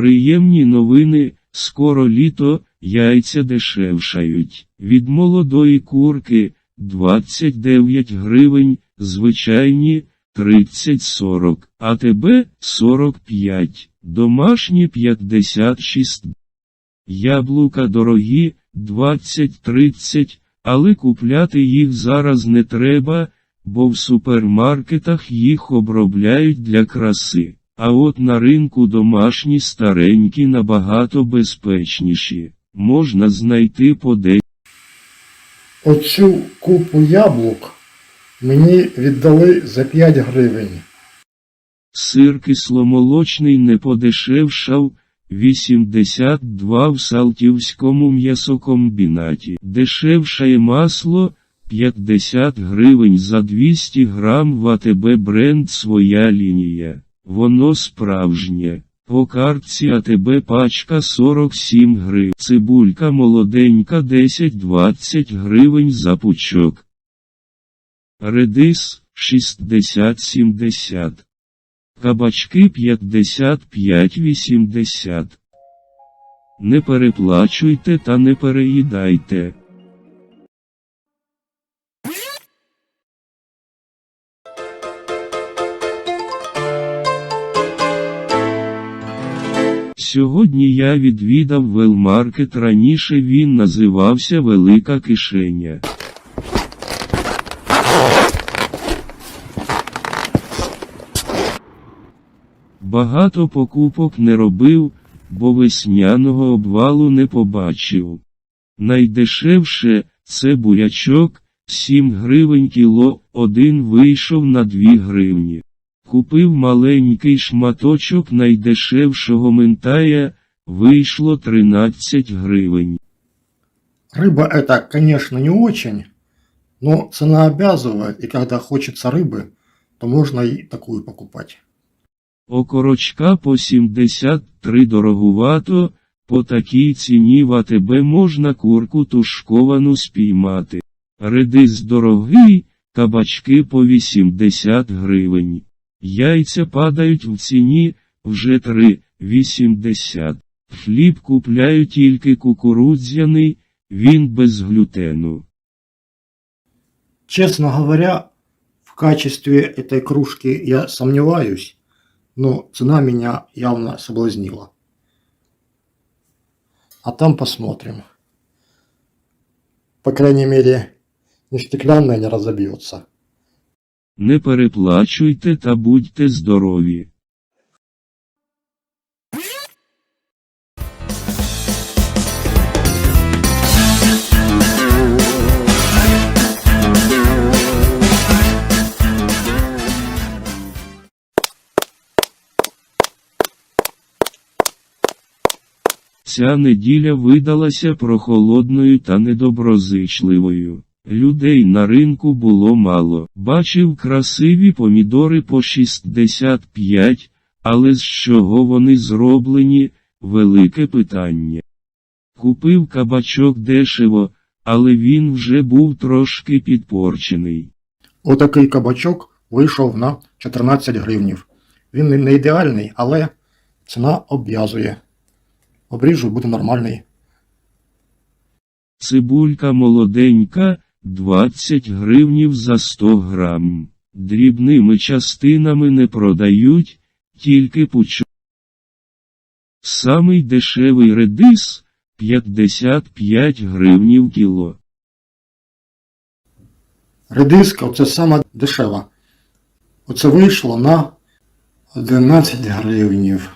Приємні новини, скоро літо, яйця дешевшають. Від молодої курки 29 гривень, звичайні 30-40, а тебе 45, домашні 56. Яблука дорогі 20-30, але купляти їх зараз не треба, бо в супермаркетах їх обробляють для краси. А от на ринку домашні старенькі набагато безпечніші. Можна знайти по де. Оцю купу яблук мені віддали за 5 гривень. Сир кисломолочний не подешевшав 82 в Салтівському м'ясокомбінаті. Дешевшає масло 50 гривень за 200 грам в АТБ бренд своя лінія. Воно справжнє. По картці АТБ пачка 47 гривень. Цибулька молоденька 10-20 гривень за пучок. Редис 60-70. Кабачки 55-80. Не переплачуйте та не переїдайте. Сьогодні я відвідав велмаркет раніше він називався Велика кишеня. Багато покупок не робив, бо весняного обвалу не побачив. Найдешевше це бурячок, 7 гривень кіло, один вийшов на 2 гривні. Купив маленький шматочок найдешевшого ментая, вийшло 13 гривень. Рыба это, конечно, не очень, но цена обязывает, и когда хочется рыбы, то можно и такую покупать. Окорочка по 73 дорогувато, по такій ціні в АТБ можна курку тушковану спіймати. Редис дорогий, кабачки по 80 гривень. Яйця падають в ціні вже 3,80. Хліб купляю тільки кукурудзяний, він без глютену. Честно говоря, в качестве этой кружки я сомневаюсь, но цена меня явно соблазнила. А там посмотрим. По крайней мере, не стеклянная не разобьется. Не переплачуйте та будьте здорові. Ця неділя видалася прохолодною та недоброзичливою. Людей на ринку було мало. Бачив красиві помідори по 65, але з чого вони зроблені велике питання. Купив кабачок дешево, але він вже був трошки підпорчений. Отакий кабачок вийшов на 14 гривнів. Він не- ідеальний, але ціна обв'язує. Обріжу буде нормальний. Цибулька молоденька 20 гривнів за 100 грам. Дрібними частинами не продають, тільки пучок. Самий дешевий редис 55 гривнів кіло. Редиска оце сама дешева. Оце вийшло на 11 гривнів.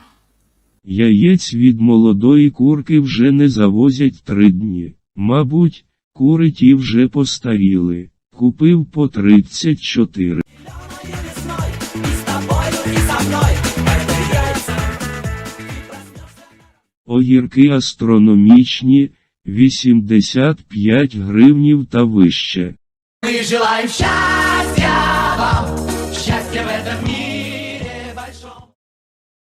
Яєць від молодої курки вже не завозять три дні. Мабуть, кури ті вже постаріли. Купив по 34. Огірки астрономічні 85 гривнів та вище. Мы желаем счастья вам, счастья в этом мире.